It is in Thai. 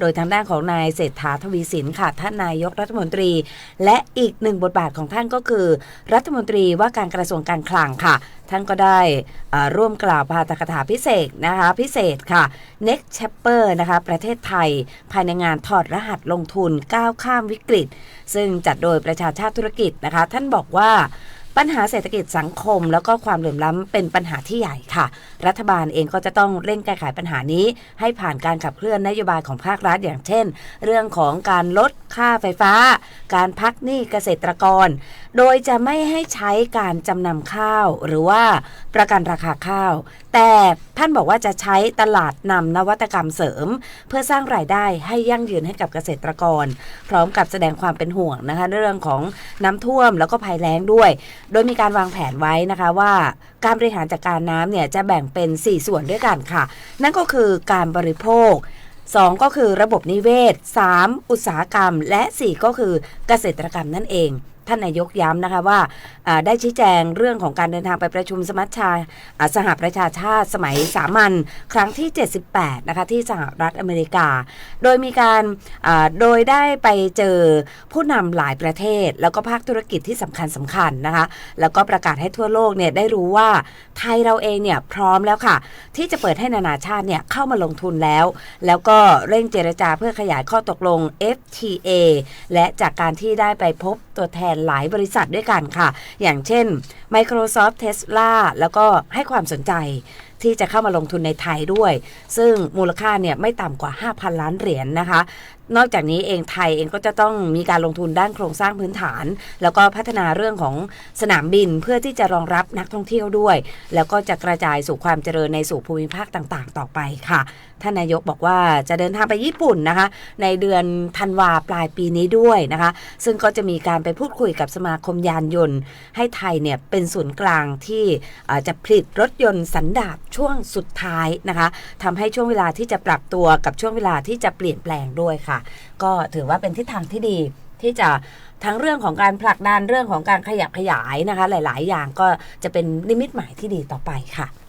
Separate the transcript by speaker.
Speaker 1: โดยทางด้านของนายเศรษฐาทวีสินค่ะท่านนายกรัฐมนตรี และอีกหนึ่งบทบาทของท่านก็คือ รัฐมนตรีว่าการกระทรวงการคลังค่ะ ท่านก็ได้ร่วมกล่าวปาฐกถาพิเศษนะคะพิเศษค่ะ Next Chapter นะคะประเทศไทย ภายในงานถอดรหัสลงทุนก้าวข้ามวิกฤต ซึ่งจัดโดยประชาชาติธุรกิจนะคะ ท่านบอกว่า ปัญหาเศรษฐกิจสังคม แล้วก็ความเหลื่อมล้ำเป็นปัญหาที่ใหญ่ค่ะ รัฐบาลเองก็จะต้องเร่งแก้ไขปัญหานี้ ให้ผ่านการขับเคลื่อนนโยบายของภาครัฐอย่างเช่น เรื่องของการลด ค่าไฟฟ้า การพักหนี้เกษตรกร โดยจะไม่ให้ใช้การจำนำข้าว หรือว่าประกันราคาข้าว แต่ท่านบอกว่าจะใช้ตลาดนำนวัตกรรมเสริม เพื่อสร้างรายได้ให้ยั่งยืนให้กับเกษตรกร พร้อมกับแสดงความเป็นห่วงนะคะเรื่องของน้ำท่วมแล้วก็ภัยแล้งด้วย โดยมีการวางแผนไว้นะคะว่าการบริหารจัดการน้ำเนี่ยจะแบ่งเป็น 4 ส่วนด้วยกันค่ะ นั่นก็คือการบริโภค 2 ก็คือระบบนิเวศ 3 อุตสาหกรรม และ 4 ก็คือเกษตรกรรมนั่นเอง ท่านนายกย้ำนะคะว่าได้ชี้แจงเรื่องของการเดินทางไปประชุมสมัชชาสหประชาชาติสมัยสามัญครั้งที่ 78 นะคะที่สหรัฐอเมริกา โดยมีการโดยได้ไปเจอผู้นำหลายประเทศ แล้วก็ภาคธุรกิจที่สำคัญสำคัญนะคะ แล้วก็ประกาศให้ทั่วโลกเนี่ยได้รู้ว่าไทยเราเองเนี่ยพร้อมแล้วค่ะ ที่จะเปิดให้นานาชาติเนี่ยเข้ามาลงทุนแล้ว แล้วก็เร่งเจรจาเพื่อขยายข้อตกลง FTA และจากการที่ได้ไปพบตัวแทนหลายบริษัทด้วยกันค่ะ อย่างเช่น Microsoft Tesla แล้วก็ให้ความสนใจที่จะเข้ามาลงทุนในไทยด้วย ซึ่งมูลค่าเนี่ยไม่ต่ำกว่า 5,000 ล้านเหรียญนะคะ นอกจากนี้เองไทยเองก็จะต้องมีการลงทุนด้านโครงสร้างพื้นฐาน แล้วก็พัฒนาเรื่องของสนามบินเพื่อที่จะรองรับนักท่องเที่ยวด้วย แล้วก็จะกระจายสู่ความเจริญในสู่ภูมิภาคต่างๆ ต่อไปค่ะท่านนายกบอกว่าจะเดินทางไปญี่ปุ่นนะคะ ในเดือนธันวาปลายปีนี้ด้วยนะคะ ซึ่งก็จะมีการไปพูดคุยกับสมาคมยานยนต์ ให้ไทยเนี่ยเป็นศูนย์กลางที่จะผลิตรถยนต์สันดาปช่วงสุดท้ายนะคะทำให้ช่วงเวลาที่จะปรับตัวกับช่วงเวลาที่จะเปลี่ยนแปลงด้วยค่ะ ก็ถือว่าเป็นทิศทางที่ดีที่จะทั้งเรื่องของการผลักดันเรื่องของการขยับขยายนะคะ หลาย ๆ อย่างก็จะเป็นนิมิตหมายที่ดีต่อไปค่ะ